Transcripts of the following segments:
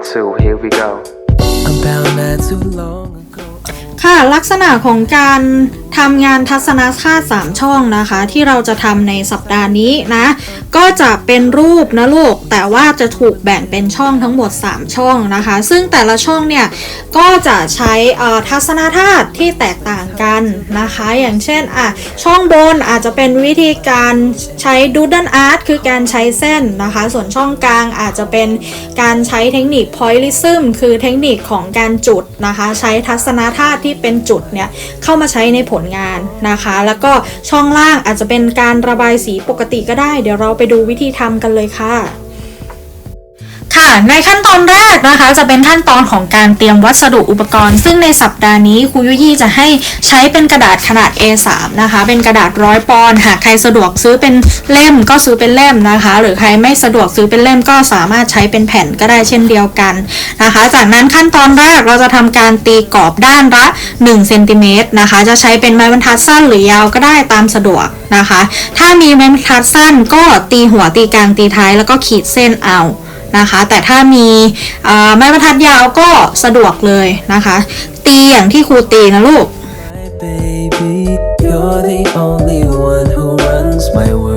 two, here we go. ค่ะลักษณะของการทำงานทัศนคาต3ช่องนะคะ ที่เราจะทำในสัปดาห์นี้นะ ก็จะเป็นรูปนะลูก แต่ว่าจะถูกแบ่งเป็นช่องทั้งหมด 3 ช่องนะคะ ซึ่งแต่ละช่องเนี่ย ก็จะใช้ทัศนคาตุที่แตกต่างกันนะคะ อย่างเช่นอะช่องบนอาจจะเป็นวิธีการใช้ดูดันอาร์ตคือการใช้เส้นนะคะ ส่วนช่องกลางอาจจะเป็นการใช้เทคนิค pointillism คือเทคนิคของการจุดนะคะ ใช้ทัศนคาตุที่เป็นจุดเนี่ยเข้ามาใช้ในผลงานนะคะ แล้วก็ช่องล่างอาจจะเป็นการระบายสีปกติก็ได้ เดี๋ยวเราไปดูวิธีทำกันเลยค่ะ ค่ะ ในขั้นตอนแรกนะคะ จะเป็นขั้นตอนของการเตรียมวัสดุอุปกรณ์ ซึ่งในสัปดาห์นี้ครูยุยี่จะให้ใช้เป็นกระดาษขนาด A3 นะคะ เป็นกระดาษร้อยปอนด์หากใครสะดวกซื้อเป็นเล่มก็ซื้อเป็นเล่มนะคะ หรือใครไม่สะดวกซื้อเป็นเล่มก็สามารถใช้เป็นแผ่นก็ได้เช่นเดียวกันนะคะ จากนั้นขั้นตอนแรกเราจะทำการตีกรอบด้านละ1เซนติเมตรนะคะ จะใช้เป็นไม้บรรทัดสั้นหรือยาวก็ได้ตามสะดวกนะคะ ถ้ามีไม้บรรทัดสั้นก็ตีหัวตีกลางตีท้ายแล้วก็ขีดเส้นเอา นะคะ แต่ถ้ามีไม้บรรทัดยาวก็สะดวกเลยนะคะ ตีอย่างที่ครูตีนะลูก baby, you're the only one who runs my world.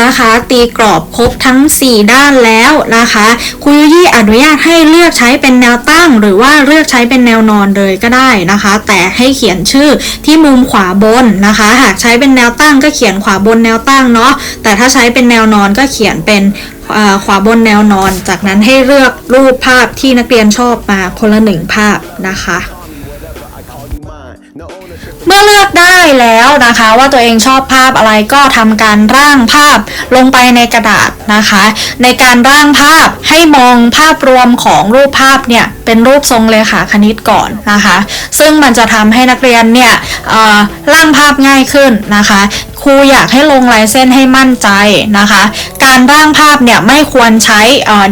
นักเรียนะคะ ตีกรอบครบทั้ง 4 ด้านแล้วนะคะครูยุยี่อนุญาตให้เลือกใช้เป็นแนวตั้ง หรือว่าเลือกใช้เป็นแนวนอนเลยก็ได้นะคะ แต่ให้เขียนชื่อที่มุมขวาบนนะคะ หากใช้เป็นแนวตั้งก็เขียนขวาบนแนวตั้งเนาะแต่ถ้าใช้เป็นแนวนอนก็เขียนเป็นขวาบนแนวนอน จากนั้นให้เลือกรูปภาพที่นักเรียนชอบมาคนละหนึ่งภาพนะคะ เมื่อเลือกได้แล้วนะคะ ว่าตัวเองชอบภาพอะไรก็ทำการร่างภาพลงไปในกระดาษนะคะ ในการร่างภาพให้มองภาพรวมของรูปภาพเนี่ยเป็นรูปทรงเลขาคณิตก่อนนะคะ ซึ่งมันจะทำให้นักเรียนเนี่ยร่างภาพง่ายขึ้นนะคะครูอยากให้ลงลายเส้นให้มั่นใจนะคะ การร่างภาพเนี่ยไม่ควรใช้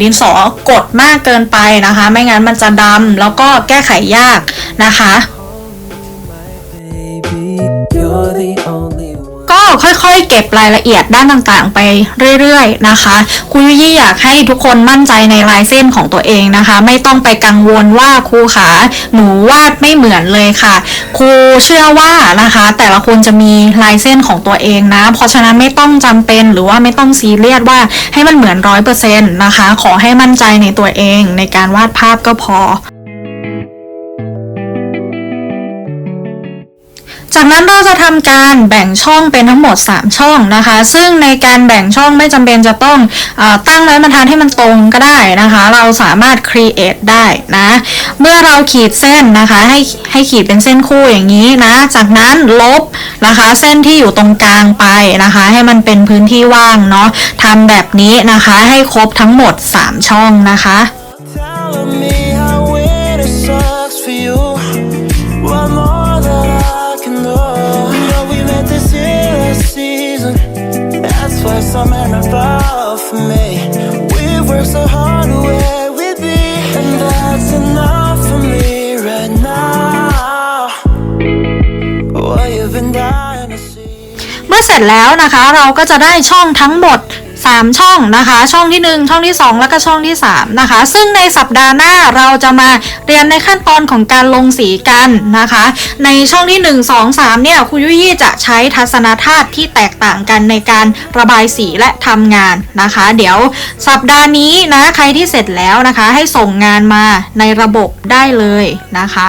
ดินสอกดมากเกินไปนะคะ ไม่งั้นมันจะดำแล้วก็แก้ไขยากนะคะ ก็ค่อยๆ เก็บรายละเอียดด้านต่างๆ ไปเรื่อยๆนะคะครูยุยี่อยากให้ทุกคนมั่นใจในลายเส้นของตัวเองนะคะ ไม่ต้องไปกังวลว่าครูขาหนูวาดไม่เหมือนเลยค่ะ ครูเชื่อว่านะคะ แต่ละคนจะมีลายเส้นของตัวเองนะ เพราะฉะนั้นไม่ต้องจำเป็นหรือว่าไม่ต้องซีเรียสว่าให้มันเหมือนร้อยเปอร์เซ็นต์นะคะ ขอให้มั่นใจในตัวเองในการวาดภาพก็พอ จากนั้นเราจะทำการแบ่งช่องเป็นทั้งหมด 3 ช่องนะคะ ซึ่งในการแบ่งช่องไม่จำเป็นจะต้องอตั้งไม้บรรทัดให้มันตรงก็ได้นะคะ เราสามารถ create ได้นะ เมื่อเราขีดเส้นนะคะ ให้ให้ขีดเป็นเส้นคู่อย่างนี้นะ จากนั้นลบนะคะ เส้นที่อยู่ตรงกลางไปนะคะ ให้มันเป็นพื้นที่ว่างเนาะทำแบบนี้นะคะ ให้ครบทั้งหมด 3 ช่องนะคะ there's some man above me. We work so hard where we be, and that's enough for me right now. What you've been dying to see. เมื่อเสร็จแล้วนะคะเราก็จะได้ช่องทั้งหมด 3 ช่องนะคะ ช่องที่ 1 ช่องที่ 2 แล้วก็ช่องที่ 3 นะคะ ซึ่งในสัปดาห์หน้าเราจะมาเรียนในขั้นตอนของการลงสีกันนะคะ ในช่องที่ 1 2 3 เนี่ยครูยุยี่จะใช้ทัศนธาตุที่แตกต่างกันในการระบายสีและทำงานนะคะ เดี๋ยวสัปดาห์นี้นะใครที่เสร็จแล้วนะคะ ให้ส่งงานมาในระบบได้เลยนะคะ